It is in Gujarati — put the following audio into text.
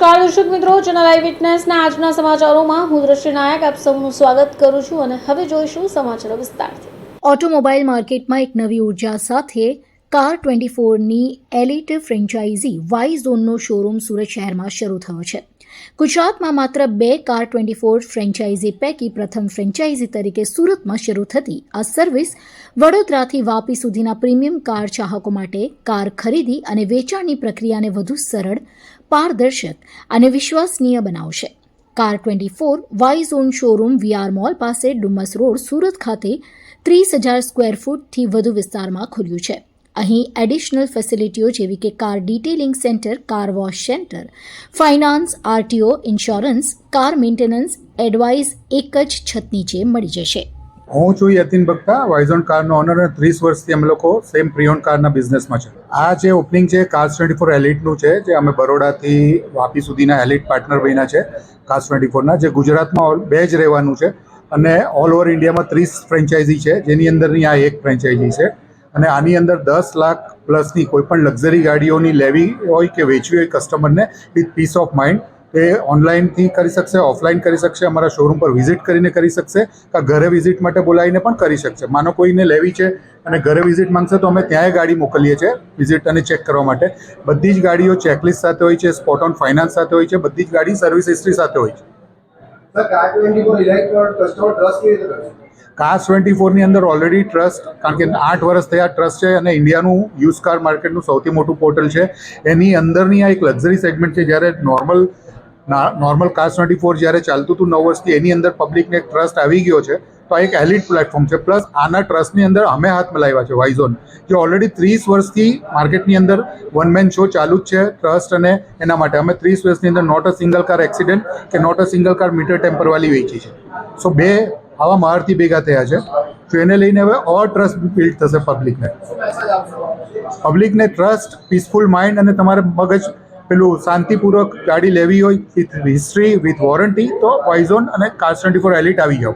નમસ્કાર દર્શક મિત્રો ચેનલ આઈ વિટનેસના આજના સમાચારોમાં હું દ્રષ્ટિ નાયક, આપ સૌનું સ્વાગત કરું છું અને હવે જોઈશું સમાચારો વિસ્તારથી. ઓટોમોબાઈલ માર્કેટમાં એક નવી ઊર્જા સાથે કાર ટ્વેન્ટી ફોરની એલિટ ફ્રેન્ચાઇઝી વાય ઝોનનો શોરૂમ સુરત શહેરમાં શરૂ થયો છે. ગુજરાતમાં માત્ર બે કાર ટ્વેન્ટી ફોર ફ્રેન્ચાઇઝી પૈકી પ્રથમ ફ્રેન્ચાઇઝી તરીકે સુરતમાં શરૂ થતી આ સર્વિસ વડોદરાથી વાપી સુધીના પ્રીમિયમ કાર ચાહકો માટે કાર ખરીદી અને વેચાણની પ્રક્રિયાને વધુ સરળ, પારદર્શક અને વિશ્વસનીય બનાવશે. Car twenty four Y zone showroom VR mall પાસે ડુમસ રોડ સુરત ખાતે ત્રીસ હજાર સ્ક્વેર ફૂટથી વધુ વિસ્તારમાં ખુલ્યું છે. અહીં એડિશનલ ફેસિલિટીઓ જેવી કે car detailing centre car wash centre finance RTO insurance car maintenance advice એક જ છત નીચે મળી જશે. હું છું યતિન ભક્તા વાઇઝોન કારનો ઓનર અને ત્રીસ વર્ષથી અમે લોકો સેમ પ્રિયોન કારના બિઝનેસમાં છે આ જે ઓપનિંગ છે કાર્સ ટ્વેન્ટી ફોર એલિટનું છે, જે અમે બરોડાથી વાપી સુધીના એલિટ પાર્ટનર બન્યા છે કાર્સ ટ્વેન્ટી ફોરના જે ગુજરાતમાં બે જ રહેવાનું છે. અને ઓલ ઓવર ઇન્ડિયામાં ત્રીસ ફ્રેન્ચાઇઝી છે, જેની અંદરની આ એક ફ્રેન્ચાઇઝી છે. અને આની અંદર દસ લાખ પ્લસની કોઈ પણ લક્ઝરી ગાડીઓની લેવી હોય કે વેચવી હોય કસ્ટમરને વિથ પીસ ઓફ માઇન્ડ એ ઓનલાઈનથી કરી શકશે ઓફલાઈન કરી શકશે, અમારા શોરૂમ પર વિઝિટ કરીને કરી શકશે, કે ઘરે વિઝિટ માટે બોલાવીને પણ કરી શકશે. માનો કોઈને લેવી છે અને ઘરે વિઝિટ માંગશે તો અમે ત્યાંય ગાડી મોકલીએ છીએ વિઝિટ અને ચેક કરવા માટે. બધી જ ગાડીઓ ચેકલિસ્ટ સાથે હોય છે સ્પોટ ઓન ફાઇનાન્સ સાથે હોય છે, બધી જ ગાડી સર્વિસ હિસ્ટ્રી સાથે હોય છે. કાર ટ્વેન્ટી ફોરની અંદર ઓલરેડી ટ્રસ્ટ કારણ કે આઠ વર્ષ થયા ટ્રસ્ટ છે અને ઇન્ડિયાનું યુઝ કાર માર્કેટનું સૌથી મોટું પોર્ટલ છે. એની અંદરની આ એક લક્ઝરી સેગમેન્ટ છે, જ્યારે નોર્મલ નોર્મલ કાસ્ટ ટ્વેન્ટી ફોર જ્યારે ચાલતું હતું નવ વર્ષથી, એની અંદર પબ્લિકને એક ટ્રસ્ટ આવી ગયો છે. તો આ એક એલિટ પ્લેટફોર્મ છે. પ્લસ આના ટ્રસ્ટની અંદર અમે હાથ લાવ્યા છે વાઇઝોન જે ઓલરેડી ત્રીસ વર્ષથી માર્કેટની અંદર વન મેન શો ચાલુ જ છે ટ્રસ્ટ અને એના માટે. અમે ત્રીસ વર્ષની અંદર not a single car accident કે not a single car meter ટેમ્પરવાળી વેચી છે. સો બે આવા મારથી ભેગા થયા છે. તો એને લઈને હવે ઓર ટ્રસ્ટ બિલ્ડ થશે પબ્લિકને. પબ્લિકને ટ્રસ્ટ પીસફુલ માઇન્ડ અને તમારે મગજ પેલું શાંતિપૂર્વક ગાડી લેવી હોય વિથ હિસ્ટ્રી વિથ વોરંટી તો પોઈઝોન અને કાર્સ ટ્વેન્ટી ફોર એલિટ આવી જાઓ.